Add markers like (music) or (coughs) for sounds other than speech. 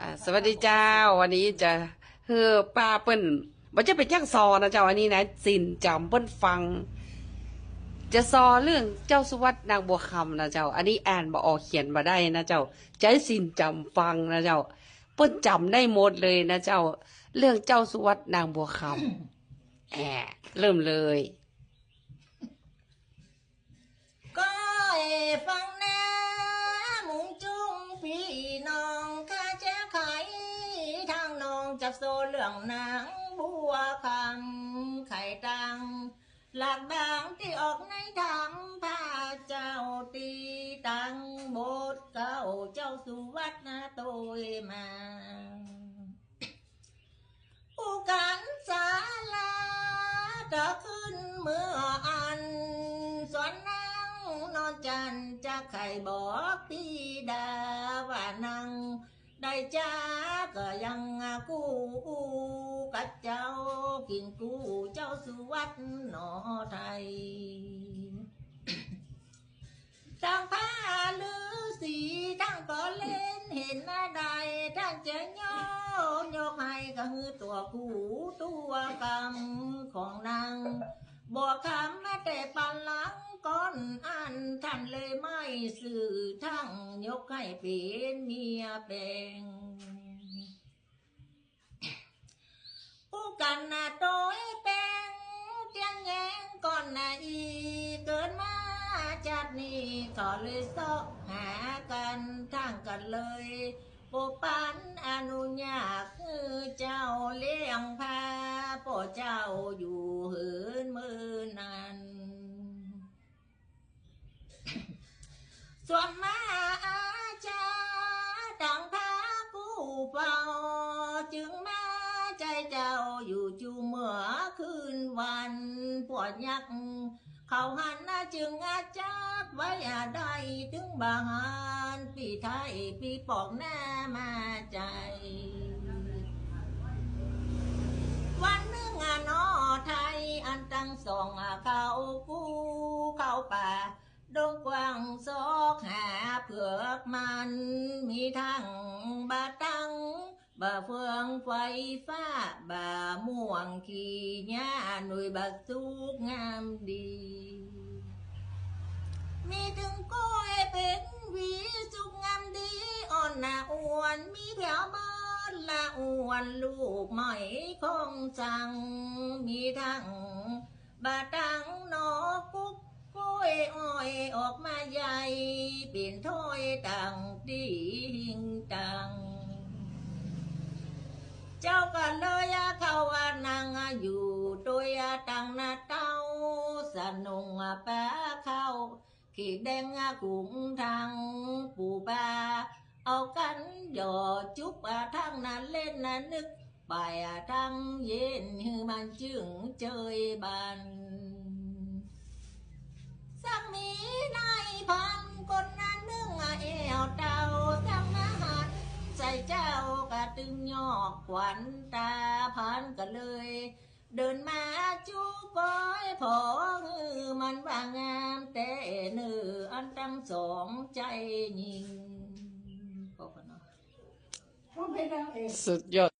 อ่าสวัสดีเจ้า วันนี้จะเฮือป้าเปิ้นว่าจะไปจ้งซอนะเจ้าอันนี้นะสินจำเปิ้นฟัง จะซอเรื่องเจ้าสุวัตนางบัวคำนะเจ้า อันนี้อ่านบ่ออกเขียนมาได้นะเจ้าใช้สินจำฟังนะเจ้า เปิ้นจำได้หมดเลยนะเจ้า เรื่องเจ้าสุวัตนางบัวคำแอบเริ่มเลย rằng nắng bùa khăn khải trang, lạc đàng thì ốc nay thẳng tha chào ti tăng bột cầu châu su vắt na tôi mà. (coughs) U cán xa la trở khơn mưa ăn, xoắn nắng non tràn, cha khải bỏ tí đà và năng. ได้จ้าก็ยังกู้กับเจ้ากินกู้เจ้าสุวัตหนอไทยทั้งผ้าลือสีทั้งก็เล่นเห็นหน้าใดทั้งจะย่อยกให้ก็คือตัวกูตัวกำของนางบอกคำแม้แต่ปันลังก้อ นอันท่านเลยไม่สื่อทั้งยกให้เป็นเมียแปลงผู้กันนะโดยแปลงเตียงแยงก่อนนะอีเกินมาจัดนี่ก็เลยซอกหากันทางกันเลยโปปันอนุญาตคือเจ้าเลี้ยงพาพ่อเจ้าอยู่หืนมือนั้น ส่วนมาอาจาดังพากู้เฝ้าจึงมาใจเจ้าอยู่จูเมื่อคืนวันปวดยักเขาหันน้าจึงอาจักไว้อาได้ถึงบางหานปีไทยปีปอกหน้ามาใจ วันนึงอะนอไทยอันตั้งสองเขากู้เข้าป่าดงกว้างซอ กหาเผือกมันมีทั้งบาตังบาเฟืองไฟฟ้าบาม่วงขี่หญ้าหน่วยบักสุกงามดี มีถึงก้อยเป็นหวีสุกงามดีอ่อนหน้าอ้วนมีแถวบ้านละอ้วนลูกไหมคงสั่งมีทั้ง điên trần. Cháu cả lời à, khâu à, nàng à, dù tôi trăng na trâu sân nung bé khâu khi đen cũng thăng, phù ba áo cánh giò chúc thăng nà lên nà nước bài trăng yên như bàn chương chơi bàn. Sang mỹ nay phải ขวัญตาพันกันเลย เดินมาจูก้อยพอฮือมันว่างามแต่เนื้ออันตั้งสองใจยิงพอกันเนาะ สุดยอด